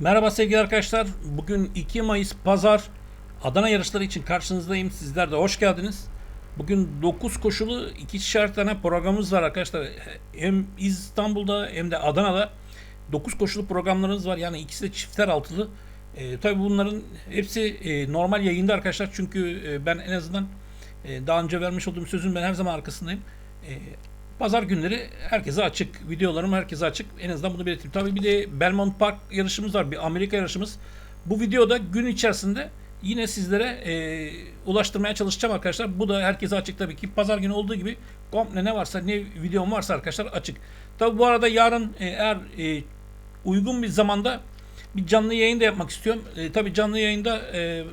Merhaba sevgili arkadaşlar. Bugün 2 Mayıs Pazar Adana yarışları için karşınızdayım. Sizler de hoş geldiniz. Bugün 9 koşulu ikişer tane programımız var arkadaşlar. Hem İstanbul'da hem de Adana'da 9 koşulu programlarımız var. Yani ikisi de çifter altılı. E, tabii bunların hepsi e, normal yayında arkadaşlar. Çünkü e, ben en azından e, daha önce vermiş olduğum sözün ben her zaman arkasındayım. E, Pazar günleri herkese açık. Videolarım herkese açık. En azından bunu belirteyim. Tabii bir de Belmont Park yarışımız var. Bir Amerika yarışımız. Bu videoda gün içerisinde yine sizlere e, ulaştırmaya çalışacağım arkadaşlar. Bu da herkese açık tabii ki. Pazar günü olduğu gibi komple ne varsa ne videom varsa arkadaşlar açık. Tabii bu arada yarın e, eğer e, uygun bir zamanda bir canlı yayın da yapmak istiyorum. E, tabii canlı yayında e,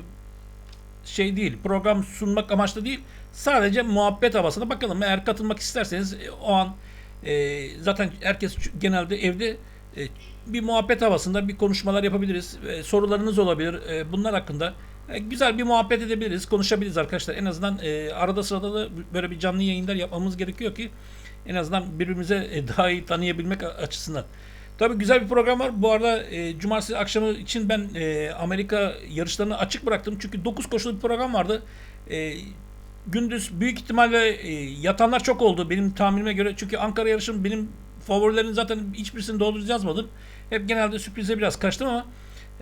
şey değil, program sunmak amaçlı değil. Sadece muhabbet havasında bakalım. Eğer katılmak isterseniz e, o an e, zaten herkes genelde evde e, bir muhabbet havasında bir konuşmalar yapabiliriz. E, sorularınız olabilir. E, bunlar hakkında e, güzel bir muhabbet edebiliriz, konuşabiliriz arkadaşlar. En azından e, arada sırada da böyle bir canlı yayınlar yapmamız gerekiyor ki en azından birbirimize e, daha iyi tanıyabilmek açısından. Tabii güzel bir program var. Bu arada e, cumartesi akşamı için ben e, Amerika yarışlarını açık bıraktım. Çünkü 9 koşulu bir program vardı. E, gündüz büyük ihtimalle e, yatanlar çok oldu benim tahminime göre. Çünkü Ankara yarışım benim favorilerin zaten hiçbirisini doğru yazmadım. Hep genelde sürprize biraz kaçtım ama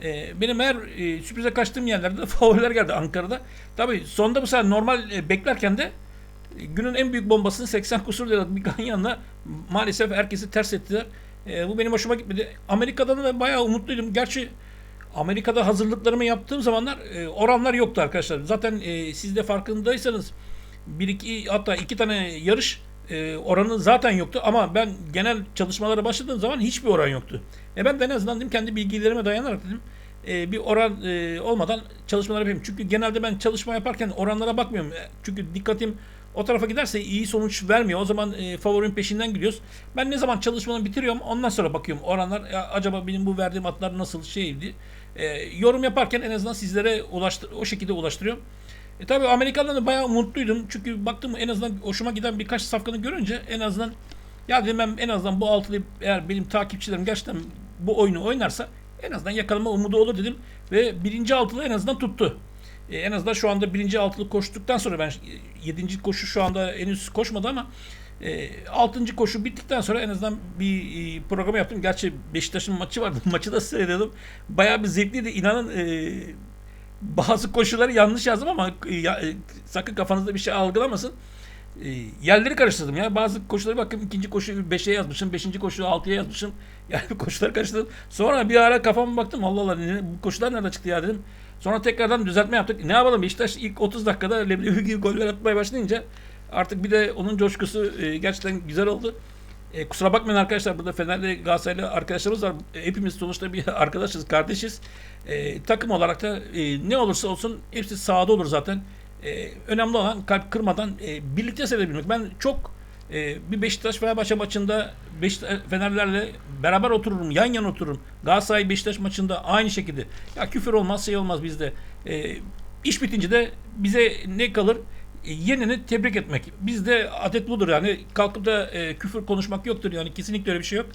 e, benim her e, sürprize kaçtığım yerlerde de favoriler geldi Ankara'da. Tabii sonunda bu sefer normal beklerken de günün en büyük bombasını 80 kusur liralık bir ganyanla maalesef herkesi ters ettiler. Bu benim hoşuma gitmedi. Amerika'dan da bayağı umutluydum. Gerçi Amerika'da hazırlıklarımı yaptığım zamanlar e, oranlar yoktu arkadaşlar. Zaten e, siz de farkındaysanız bir iki hatta iki tane yarış e, oranı zaten yoktu ama ben genel çalışmalara başladığım zaman hiçbir oran yoktu. E ben de en azından dedim kendi bilgilerime dayanarak dedim e, bir oran e, olmadan çalışmalar yapayım. Çünkü genelde ben çalışma yaparken oranlara bakmıyorum. E, Çünkü dikkatim o tarafa giderse iyi sonuç vermiyor. O zaman e, favorinin peşinden gidiyoruz. Ben ne zaman çalışmanı bitiriyorum ondan sonra bakıyorum oranlar ya, acaba benim bu verdiğim atlar nasıl şeydi. E, yorum yaparken en azından sizlere ulaştır o şekilde ulaştırıyorum. E tabi Amerikan'dan da bayağı umutluydum. Çünkü baktım en azından hoşuma giden birkaç safkanı görünce en azından ya dedim ben en azından bu altılı eğer benim takipçilerim gerçekten bu oyunu oynarsa en azından yakalama umudu olur dedim. Ve birinci altılı en azından tuttu. E, en azından şu anda birinci altılı koştuktan sonra ben e, yedinci koşu şu anda henüz koşmadı ama e, altıncı koşu bittikten sonra en azından bir e, program yaptım. Gerçi Beşiktaş'ın maçı vardı. Maçı da seyrediyordum. Bayağı bir zevkliydi. İnanın e, bazı koşuları yanlış yazdım ama e, ya, e, sakın kafanızda bir şey algılamasın. E, yerleri karıştırdım ya. Bazı koşuları bakın ikinci koşu 5'e yazmışım, beşinci koşu 6'ya yazmışım. Yani koşuları karıştırdım. Sonra bir ara kafama baktım. Allah Allah bu koşular nereden çıktı ya dedim. Sonra tekrardan düzeltme yaptık. Ne yapalım Beşiktaş ilk 30 dakikada leblebi gibi goller atmaya başlayınca artık bir de onun coşkusu e, gerçekten güzel oldu. E, kusura bakmayın arkadaşlar burada Fenerli Galatasaraylı arkadaşlarımız var. E, hepimiz sonuçta bir arkadaşız, kardeşiz. E, takım olarak da e, ne olursa olsun hepsi sahada olur zaten. E, önemli olan kalp kırmadan e, birlikte seyredebilmek. Ben çok e, bir Beşiktaş Fenerbahçe maçında Beşiktaş Fenerlerle beraber otururum, yan yana otururum. Galatasaray Beşiktaş maçında aynı şekilde. Ya küfür olmaz, şey olmaz bizde. E, iş bitince de bize ne kalır? Yenini tebrik etmek. Bizde adet budur yani kalkıp da e, küfür konuşmak yoktur yani kesinlikle öyle bir şey yok.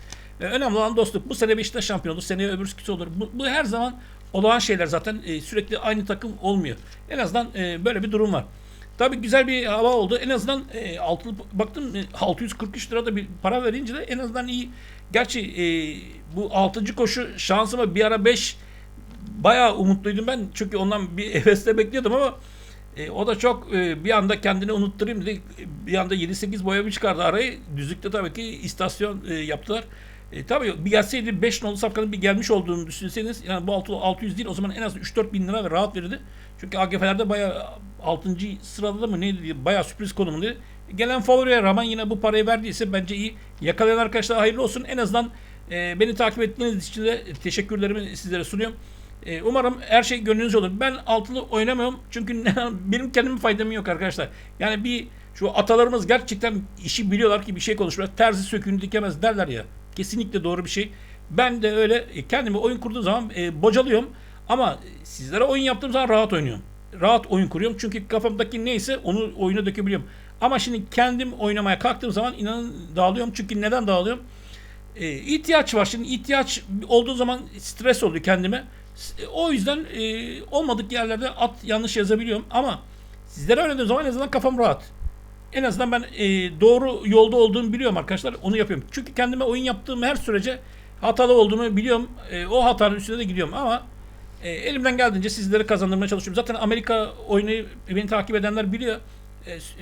E, önemli olan dostluk. Bu sene Beşiktaş şampiyon olur, seneye öbürsü olur. Bu, bu her zaman olağan şeyler zaten e, sürekli aynı takım olmuyor. En azından e, böyle bir durum var. Tabii güzel bir hava oldu. En azından e, altılı, baktım e, 643 lira da bir para verince de en azından iyi. Gerçi e, bu 6. koşu şansıma bir ara 5 bayağı umutluydum ben. Çünkü ondan bir hevesle bekliyordum ama e, o da çok e, bir anda kendini unutturayım dedi. Bir anda 7-8 boya bir çıkardı arayı. Düzlükte tabii ki istasyon e, yaptılar. E, tabii bir gelseydi 5 nolu safkanın bir gelmiş olduğunu düşünseniz yani bu 6, 600 değil o zaman en az 3-4 bin lira ve rahat verirdi. Çünkü AGF'lerde bayağı 6. sırada da mı neydi diye bayağı sürpriz konumundaydı. Gelen favoriye rağmen yine bu parayı verdiyse bence iyi. Yakalayan arkadaşlar hayırlı olsun. En azından e, beni takip ettiğiniz için de teşekkürlerimi sizlere sunuyorum. E, umarım her şey gönlünüzce olur. Ben altılı oynamıyorum çünkü benim kendime faydam yok arkadaşlar. Yani bir şu atalarımız gerçekten işi biliyorlar ki bir şey konuşmuyorlar. Terzi söküğünü dikemez derler ya. Kesinlikle doğru bir şey. Ben de öyle e, kendime oyun kurduğum zaman e, bocalıyorum. Ama sizlere oyun yaptığım zaman rahat oynuyorum. Rahat oyun kuruyorum. Çünkü kafamdaki neyse onu oyuna dökebiliyorum. Ama şimdi kendim oynamaya kalktığım zaman inanın dağılıyorum. Çünkü neden dağılıyorum? E, ihtiyaç var. Şimdi ihtiyaç olduğu zaman stres oluyor kendime. S- O yüzden e, olmadık yerlerde at yanlış yazabiliyorum ama sizlere oynadığım zaman en azından kafam rahat. En azından ben e, doğru yolda olduğumu biliyorum arkadaşlar. Onu yapıyorum. Çünkü kendime oyun yaptığım her sürece hatalı olduğumu biliyorum. E, o hatanın üstüne de gidiyorum ama e, elimden geldiğince sizlere kazandırmaya çalışıyorum. Zaten Amerika oyunu beni takip edenler biliyor. E, s-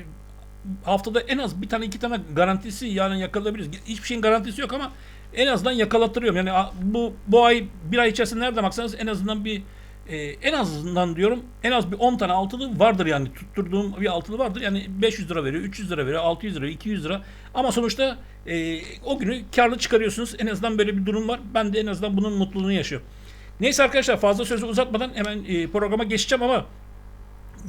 haftada en az bir tane iki tane garantisi yani yakalayabiliriz. Hiçbir şeyin garantisi yok ama en azından yakalattırıyorum. Yani bu bu ay bir ay içerisinde nerede baksanız en azından bir e, en azından diyorum en az bir 10 tane altılı vardır yani tutturduğum bir altılı vardır. Yani 500 lira veriyor, 300 lira veriyor, 600 lira, 200 lira. Ama sonuçta e, o günü karlı çıkarıyorsunuz. En azından böyle bir durum var. Ben de en azından bunun mutluluğunu yaşıyorum. Neyse arkadaşlar fazla sözü uzatmadan hemen e, programa geçeceğim ama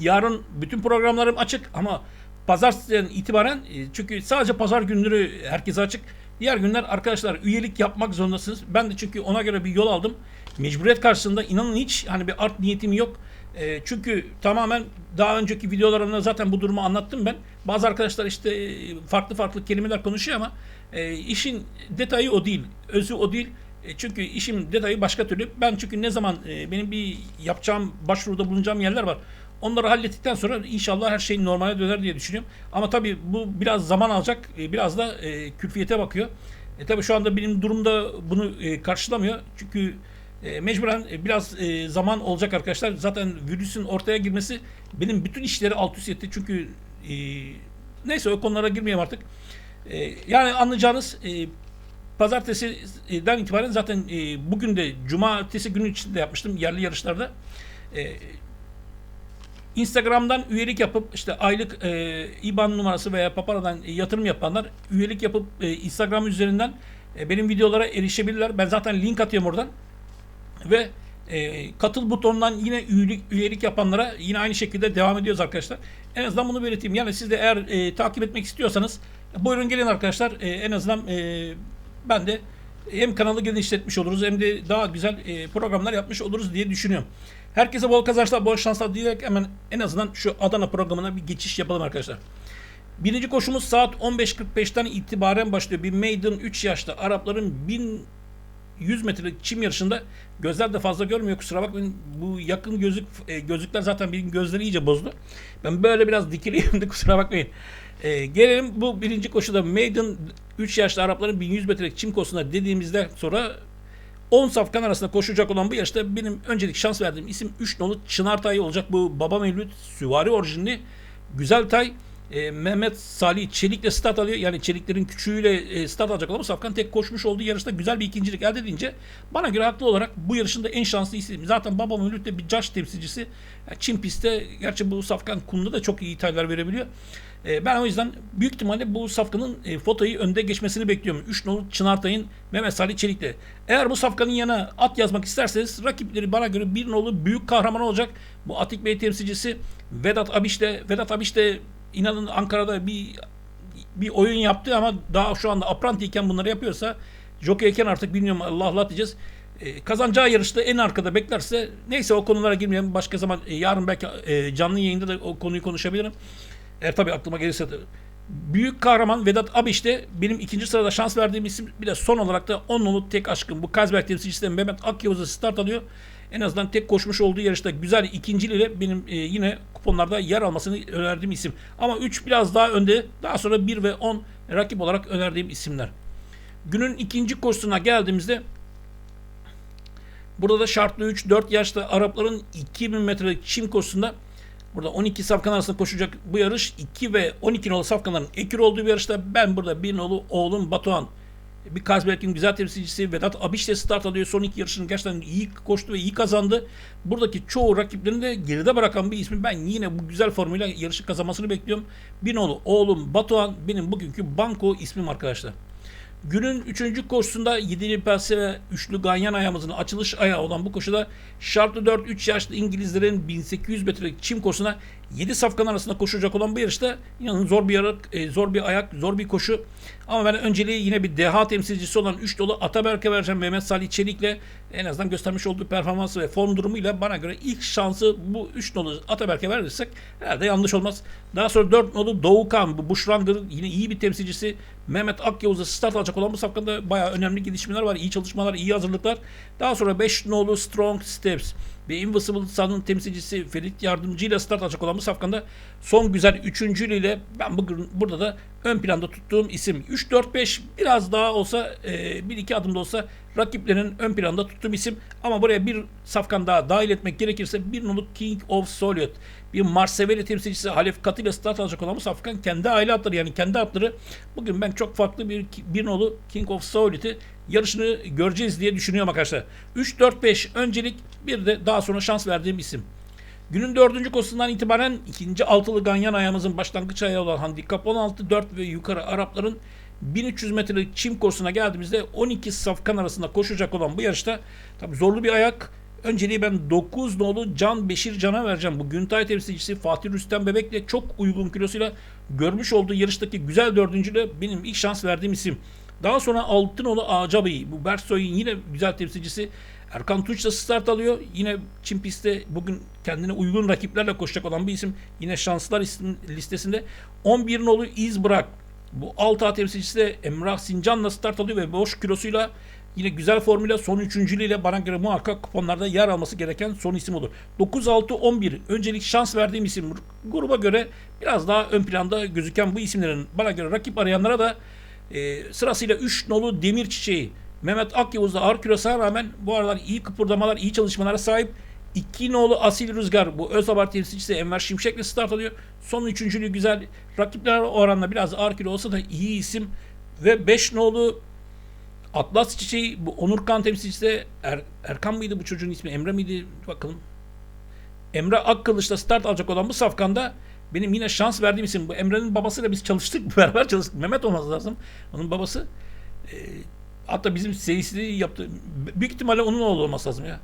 yarın bütün programlarım açık ama pazartesiden itibaren e, çünkü sadece pazar günleri herkese açık. Diğer günler arkadaşlar üyelik yapmak zorundasınız. Ben de çünkü ona göre bir yol aldım. Mecburiyet karşısında inanın hiç hani bir art niyetim yok. E, çünkü tamamen daha önceki videolarımda zaten bu durumu anlattım ben. Bazı arkadaşlar işte e, farklı farklı kelimeler konuşuyor ama e, işin detayı o değil. Özü o değil. E, Çünkü işim detayı başka türlü. Ben çünkü ne zaman e, benim bir yapacağım, başvuruda bulunacağım yerler var. Onları hallettikten sonra inşallah her şey normale döner diye düşünüyorum. Ama tabii bu biraz zaman alacak. e, Biraz da e, külfiyete bakıyor. E tabii şu anda benim durumda bunu e, karşılamıyor. Çünkü e, mecburen biraz zaman olacak arkadaşlar. Zaten virüsün ortaya girmesi benim bütün işleri alt üst etti. Çünkü neyse o konulara girmeyeyim artık. Yani anlayacağınız e, pazartesiden itibaren zaten bugün de cumartesi günü içinde yapmıştım yerli yarışlarda. E, Instagram'dan üyelik yapıp işte aylık e, IBAN numarası veya Papara'dan yatırım yapanlar üyelik yapıp e, Instagram üzerinden e, benim videolara erişebilirler. Ben zaten link atıyorum oradan. Ve e, katıl butonundan yine üyelik, üyelik yapanlara yine aynı şekilde devam ediyoruz arkadaşlar. En azından bunu belirteyim. Yani siz de eğer e, takip etmek istiyorsanız buyurun gelin arkadaşlar. E, en azından e, ben de hem kanalı genişletmiş oluruz hem de daha güzel e, programlar yapmış oluruz diye düşünüyorum. Herkese bol kazançlar, bol şanslar diyerek hemen en azından şu Adana programına bir geçiş yapalım arkadaşlar. Birinci koşumuz saat 15.45'ten itibaren başlıyor. Bir maiden 3 yaşta Arapların 1100 metrelik çim yarışında gözler de fazla görmüyor kusura bakmayın. Bu yakın gözlük e, gözlükler zaten benim gözleri iyice bozdu. Ben böyle biraz dikiliyim de kusura bakmayın. E, gelelim bu birinci koşuda maiden 3 yaşlı Arapların 1100 metrelik çim koşusuna dediğimizde sonra 10 safkan arasında koşacak olan bu yarışta benim öncelik şans verdiğim isim 3 nolu Çınar Tay olacak. Bu Baba Mevlüt süvari orijinli güzel tay. E, Mehmet Salih Çelik'le start alıyor. Yani Çeliklerin küçüğüyle e, start alacak olan bu Safkan tek koşmuş olduğu yarışta güzel bir ikincilik elde edince bana göre haklı olarak bu yarışında en şanslı isim. Zaten Baba Mevlüt de bir Josh temsilcisi. Yani Çin pistte gerçi bu Safkan kumda da çok iyi taylar verebiliyor. E, ben o yüzden büyük ihtimalle bu safkanın e, fotoyu önde geçmesini bekliyorum. 3 nolu Çınartay'ın Mehmet Salih Çelik'le. Eğer bu safkanın yanına at yazmak isterseniz rakipleri bana göre bir nolu büyük kahraman olacak. Bu Atik Bey temsilcisi Vedat Abiş'le Vedat Abiş de inanın Ankara'da bir bir oyun yaptı ama daha şu anda aprantiyken bunları yapıyorsa jokeyken artık bilmiyorum Allah Allah diyeceğiz. E, kazanacağı yarışta en arkada beklerse neyse o konulara girmeyelim. Başka zaman e, yarın belki e, canlı yayında da o konuyu konuşabilirim. Eğer tabii aklıma gelirse de. Büyük kahraman Vedat Abiş de benim ikinci sırada şans verdiğim isim. Bir de son olarak da 10 nolu tek aşkım. Bu Kazberg temsilcisi de Mehmet Akyavuz'a start alıyor. En azından tek koşmuş olduğu yarışta güzel ikinciliğiyle benim e, yine kuponlarda yer almasını önerdiğim isim. Ama 3 biraz daha önde. Daha sonra 1 ve 10 rakip olarak önerdiğim isimler. Günün ikinci koşusuna geldiğimizde Burada da şartlı 3 4 yaşta Arapların 2000 metrelik çim koşusunda Burada 12 safkan arasında koşacak bu yarış 2 ve 12 nolu safkanların ekür olduğu bir yarışta ben burada bir nolu oğlum Batuhan bir Kazberk'in güzel temsilcisi Vedat Abiş de start alıyor. Son iki yarışını gerçekten iyi koştu ve iyi kazandı. Buradaki çoğu rakiplerini de geride bırakan bir ismi. Ben yine bu güzel formuyla yarışı kazanmasını bekliyorum. Bir nolu oğlum Batuhan benim bugünkü banko ismim arkadaşlar. Günün 3. koşusunda 7'li pense ve üçlü ganyan ayağımızın açılış ayağı olan bu koşuda şartlı 4-3 yaşlı İngilizlerin 1800 metrelik çim koşusuna 7 safkan arasında koşacak olan bu yarışta inanın zor bir yarak, e, zor bir ayak, zor bir koşu. Ama ben önceliği yine bir deha temsilcisi olan 3 dolu Ataberk'e vereceğim. Mehmet Salih Çelik'le en azından göstermiş olduğu performansı ve form durumuyla bana göre ilk şansı bu 3 dolu Ataberk'e verirsek herhalde yanlış olmaz. Daha sonra 4 dolu Doğukan, bu Bushranger'ın yine iyi bir temsilcisi. Mehmet Akyavuz'a start alacak olan bu safkanda bayağı önemli gelişmeler var. iyi çalışmalar, iyi hazırlıklar. Daha sonra 5 nolu Strong Steps ve Invisible Sun'ın temsilcisi Ferit Yardımcı ile start alacak olan bu safkanda son güzel üçüncülüğüyle ben bugün burada da ön planda tuttuğum isim. 3-4-5 biraz daha olsa e, bir iki adımda olsa rakiplerin ön planda tuttuğum isim. Ama buraya bir safkan daha dahil etmek gerekirse bir nolu King of Soliot bir Marseveli temsilcisi Halef Katı ile start alacak olan bu safkan kendi aile atları yani kendi atları bugün ben çok farklı bir bir nolu King of Soliot'i yarışını göreceğiz diye düşünüyorum arkadaşlar. 3-4-5 öncelik bir de daha sonra şans verdiğim isim. Günün dördüncü koşusundan itibaren ikinci altılı ganyan ayağımızın başlangıç ayağı olan handikap 16, 4 ve yukarı Arapların 1300 metrelik çim koşusuna geldiğimizde 12 safkan arasında koşacak olan bu yarışta tabi zorlu bir ayak. Önceliği ben 9 nolu Can Beşir Can'a vereceğim. Bu Güntay temsilcisi Fatih Rüstem Bebek'le çok uygun kilosuyla görmüş olduğu yarıştaki güzel dördüncüyle benim ilk şans verdiğim isim. Daha sonra Altınoğlu Ağacabayı. Bu Bersoy'un yine güzel temsilcisi. Erkan Tunç da start alıyor. Yine Çin pistte bugün kendine uygun rakiplerle koşacak olan bir isim. Yine şanslar listesinde. 11 nolu İz Bırak. Bu 6 temsilcisi de Emrah Sincan'la start alıyor ve boş kilosuyla yine güzel formüle son üçüncülüğüyle bana göre muhakkak kuponlarda yer alması gereken son isim olur. 9-6-11 öncelik şans verdiğim isim gruba göre biraz daha ön planda gözüken bu isimlerin bana göre rakip arayanlara da e, sırasıyla 3 nolu Demir Çiçeği, Mehmet Akyavuz'da ağır kilosuna rağmen bu aralar iyi kıpırdamalar, iyi çalışmalara sahip. 2 nolu Asil Rüzgar, bu Özabar temsilcisi Enver Şimşek'le start alıyor. Son üçüncülüğü güzel. Rakipler oranla biraz ağır kilo olsa da iyi isim. Ve 5 nolu Atlas Çiçeği, bu Onurkan temsilcisi er, Erkan mıydı bu çocuğun ismi? Emre miydi? Bakalım. Emre Akkılıç'ta start alacak olan bu safkanda benim yine şans verdiğim isim bu. Emre'nin babasıyla biz çalıştık. Beraber çalıştık. Mehmet olması lazım. Onun babası. E, hatta bizim seyisini yaptı. Büyük ihtimalle onun oğlu olması lazım ya.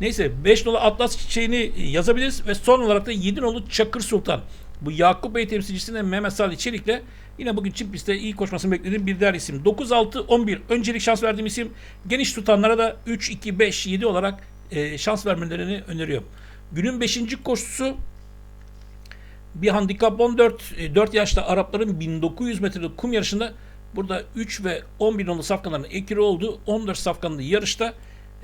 Neyse 5 nolu Atlas çiçeğini yazabiliriz ve son olarak da 7 nolu Çakır Sultan. Bu Yakup Bey temsilcisine Mehmet Salih Çelik'le yine bugün Çin pistte iyi koşmasını beklediğim bir diğer isim. 9-6-11 öncelik şans verdiğim isim. Geniş tutanlara da 3-2-5-7 olarak e, şans vermelerini öneriyorum. Günün 5. koşusu bir handikap 14 4 e, yaşta Arapların 1900 metrelik kum yarışında burada 3 ve 11 nolu safkanların ekiri oldu. 14 safkanlı yarışta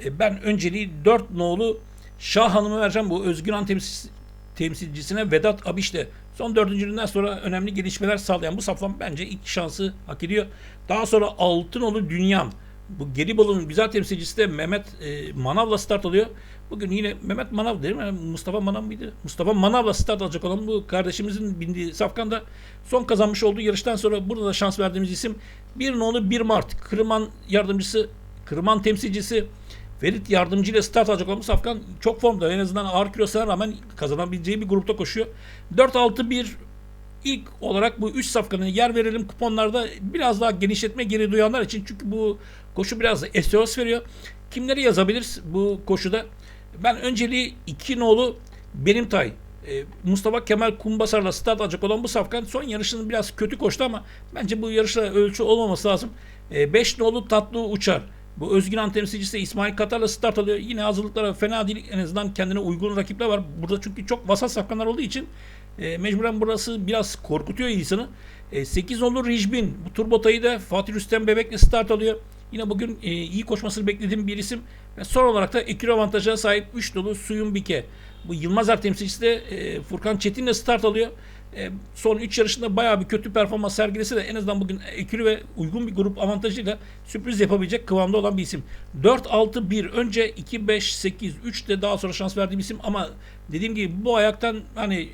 e, ben önceliği 4 nolu Şah Hanım'ı vereceğim. Bu Özgün Han temsil, temsilcisine Vedat Abiş'te son dördüncülüğünden sonra önemli gelişmeler sağlayan bu saflan bence ilk şansı hak ediyor. Daha sonra Altınolu Dünyam. Bu Gelibolu'nun güzel temsilcisi de Mehmet e, Manav'la start alıyor. Bugün yine Mehmet Manav değil mi? Mustafa Manav mıydı? Mustafa Manav'la start alacak olan bu kardeşimizin bindiği Safkan'da son kazanmış olduğu yarıştan sonra burada da şans verdiğimiz isim bir nolu 1 Mart Kırman yardımcısı Kırman temsilcisi Ferit yardımcı ile start alacak olan bu Safkan çok formda. En azından ağır kilosuna rağmen kazanabileceği bir grupta koşuyor. 4-6-1 ilk olarak bu 3 safkanı yer verelim kuponlarda biraz daha genişletme geri duyanlar için çünkü bu koşu biraz da SEOS veriyor. Kimleri yazabilir bu koşuda? Ben önceliği iki nolu benim tay. E, Mustafa Kemal Kumbasar'la start alacak olan bu safkan son yarışını biraz kötü koştu ama bence bu yarışla ölçü olmaması lazım. 5 e, nolu tatlı uçar. Bu Özgün temsilcisi İsmail Katar'la start alıyor. Yine hazırlıklara fena değil. En azından kendine uygun rakipler var. Burada çünkü çok vasat safkanlar olduğu için e, mecburen burası biraz korkutuyor insanı. E, 8 olur Rijbin. Bu turbotayı da Fatih Rüstem Bebek'le start alıyor. Yine bugün e, iyi koşmasını beklediğim bir isim. Ve son olarak da ekür avantajına sahip 3 dolu Suyun Bike. Bu Yılmazer temsilcisi de e, Furkan Çetin'le start alıyor. E, son 3 yarışında bayağı bir kötü performans sergilese de en azından bugün ekürü ve uygun bir grup avantajıyla sürpriz yapabilecek kıvamda olan bir isim. 4-6-1 önce 2-5-8-3 de daha sonra şans verdiğim isim ama dediğim gibi bu ayaktan hani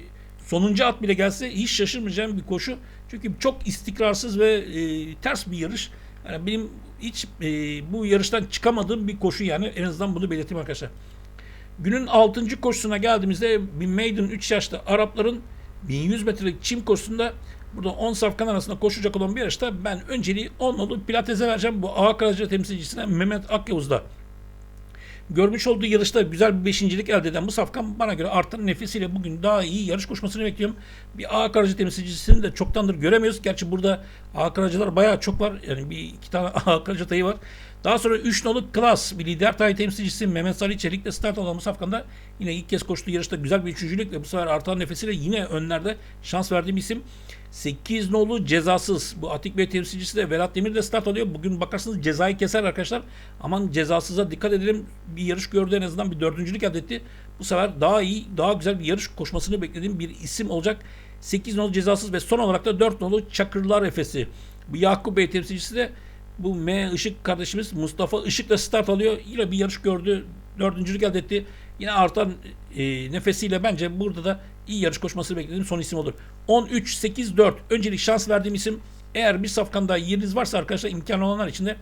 sonuncu at bile gelse hiç şaşırmayacağım bir koşu. Çünkü çok istikrarsız ve e, ters bir yarış. Yani benim hiç e, bu yarıştan çıkamadığım bir koşu yani en azından bunu belirteyim arkadaşlar. Günün 6. koşusuna geldiğimizde maiden 3 yaşta Arapların 1100 metrelik çim koşusunda burada 10 safkan arasında koşacak olan bir yarışta ben önceliği 10 nolu Pilates'e vereceğim. Bu A Karaca temsilcisine Mehmet Akyavuz'da. Görmüş olduğu yarışta güzel bir beşincilik elde eden bu safkan bana göre artan nefesiyle bugün daha iyi yarış koşmasını bekliyorum. Bir A karacı temsilcisini de çoktandır göremiyoruz. Gerçi burada A karacılar bayağı çok var. Yani bir iki tane A karacı tayı var. Daha sonra 3 nolu Klas bir lider tay temsilcisi Mehmet Salih Çelik'le start alan bu safkanda yine ilk kez koştuğu yarışta güzel bir üçüncülükle bu sefer artan nefesiyle yine önlerde şans verdiğim isim 8 nolu cezasız. Bu Atik Bey temsilcisi de Vedat Demir de start alıyor. Bugün bakarsınız cezayı keser arkadaşlar. Aman cezasıza dikkat edelim. Bir yarış gördü en azından bir dördüncülük elde etti. Bu sefer daha iyi, daha güzel bir yarış koşmasını beklediğim bir isim olacak. 8 nolu cezasız ve son olarak da 4 nolu Çakırlar Efesi. Bu Yakup Bey temsilcisi de bu M Işık kardeşimiz Mustafa Işık'la start alıyor. Yine bir yarış gördü. Dördüncülük elde etti. Yine artan e, nefesiyle bence burada da iyi yarış koşmasını beklediğim son isim olur. 13-8-4 öncelik şans verdiğim isim eğer bir safkanda yeriniz varsa arkadaşlar imkanı olanlar için de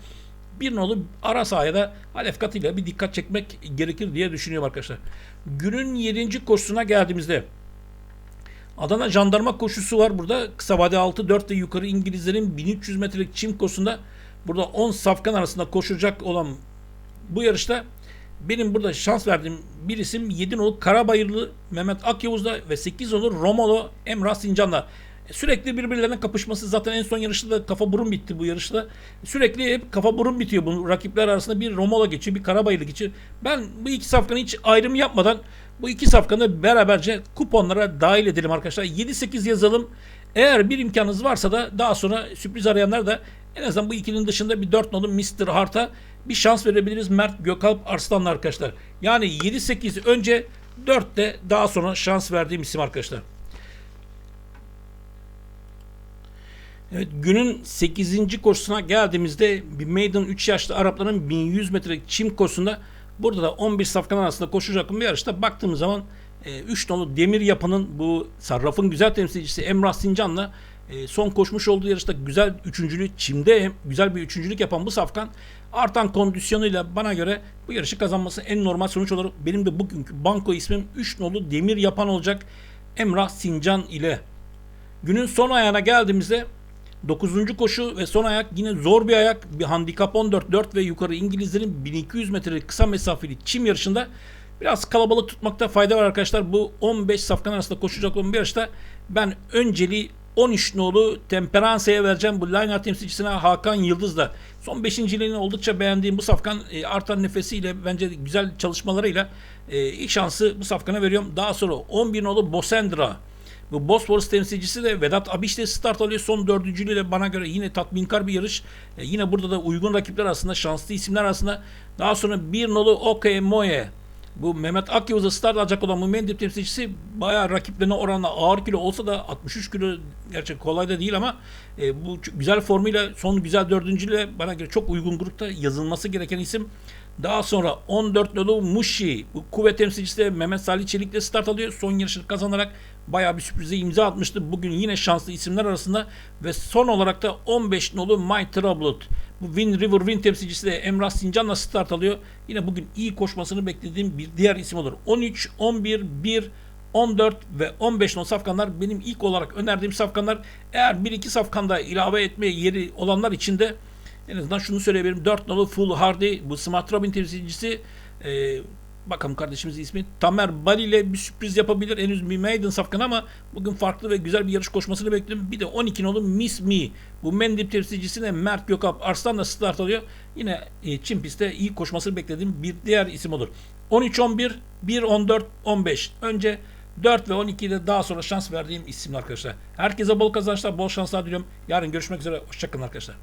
bir nolu ara sahaya da Alef katıyla bir dikkat çekmek gerekir diye düşünüyorum arkadaşlar. Günün 7. koşusuna geldiğimizde Adana jandarma koşusu var burada. Kısa vade 6 4 ve yukarı İngilizlerin 1300 metrelik çim koşusunda burada 10 safkan arasında koşacak olan bu yarışta benim burada şans verdiğim bir isim 7 nolu Karabayırlı Mehmet Akyavuz'da ve 8 nolu Romolo Emrah Sincan'la. Sürekli birbirlerine kapışması zaten en son yarışta da kafa burun bitti bu yarışta. Sürekli hep kafa burun bitiyor bu rakipler arasında bir Romolo geçiyor bir Karabayırlı geçiyor. Ben bu iki safkanı hiç ayrım yapmadan bu iki safkanı beraberce kuponlara dahil edelim arkadaşlar. 7-8 yazalım. Eğer bir imkanınız varsa da daha sonra sürpriz arayanlar da en azından bu ikilinin dışında bir 4 nolu Mr. Hart'a bir şans verebiliriz Mert Gökalp Arslan'la arkadaşlar. Yani 7-8 önce 4 de daha sonra şans verdiğim isim arkadaşlar. Evet, günün 8. koşusuna geldiğimizde bir maiden 3 yaşlı Arapların 1100 metrelik çim koşusunda burada da 11 safkan arasında koşacak bir yarışta baktığımız zaman 3 e, nolu demir yapının bu sarrafın güzel temsilcisi Emrah Sincan'la e, son koşmuş olduğu yarışta güzel üçüncülüğü çimde güzel bir üçüncülük yapan bu safkan artan kondisyonuyla bana göre bu yarışı kazanması en normal sonuç olarak benim de bugünkü banko ismim 3 nolu demir yapan olacak Emrah Sincan ile. Günün son ayağına geldiğimizde 9. koşu ve son ayak yine zor bir ayak. Bir handikap 14 4 ve yukarı İngilizlerin 1200 metrelik kısa mesafeli çim yarışında biraz kalabalık tutmakta fayda var arkadaşlar. Bu 15 safkan arasında koşacak olan bir yarışta ben önceliği 13 nolu Temperance'ye vereceğim. Bu line temsilcisine Hakan Yıldız'la. Son 5. ilini oldukça beğendiğim bu safkan e, artan nefesiyle bence güzel çalışmalarıyla e, ilk şansı bu safkana veriyorum. Daha sonra 11 nolu Bosendra. Bu Bosphorus temsilcisi de Vedat Abiş de start alıyor. Son dördüncülüğüyle bana göre yine tatminkar bir yarış. E, yine burada da uygun rakipler arasında, şanslı isimler arasında. Daha sonra bir nolu Oke Moye. Bu Mehmet Akyavuz'a start alacak olan bu Mendip temsilcisi bayağı rakiplerine oranla ağır kilo olsa da 63 kilo gerçek kolay da değil ama e, bu güzel formuyla son güzel dördüncüyle bana göre çok uygun grupta yazılması gereken isim. Daha sonra 14 nolu Mushi bu kuvvet temsilcisi de Mehmet Salih Çelik'le start alıyor. Son yarışını kazanarak bayağı bir sürprize imza atmıştı. Bugün yine şanslı isimler arasında ve son olarak da 15 nolu My Troubled. Bu Win River Win temsilcisi de Emrah Sincan'la start alıyor. Yine bugün iyi koşmasını beklediğim bir diğer isim olur. 13, 11, 1, 14 ve 15 non safkanlar benim ilk olarak önerdiğim safkanlar. Eğer 1-2 safkanda ilave etme yeri olanlar için de en azından şunu söyleyebilirim. 4 nolu Full Hardy bu Smart Robin temsilcisi e, bakalım kardeşimiz ismi Tamer Bali ile bir sürpriz yapabilir. Henüz bir maiden safkan ama bugün farklı ve güzel bir yarış koşmasını bekliyorum. Bir de 12 nolu Miss Me. Bu Mendip temsilcisine Mert Gökap Arslan'la start alıyor. Yine e, Çin pistte iyi koşmasını beklediğim bir diğer isim olur. 13-11, 1-14-15. Önce 4 ve 12'de daha sonra şans verdiğim isim arkadaşlar. Herkese bol kazançlar, bol şanslar diliyorum. Yarın görüşmek üzere. Hoşçakalın arkadaşlar.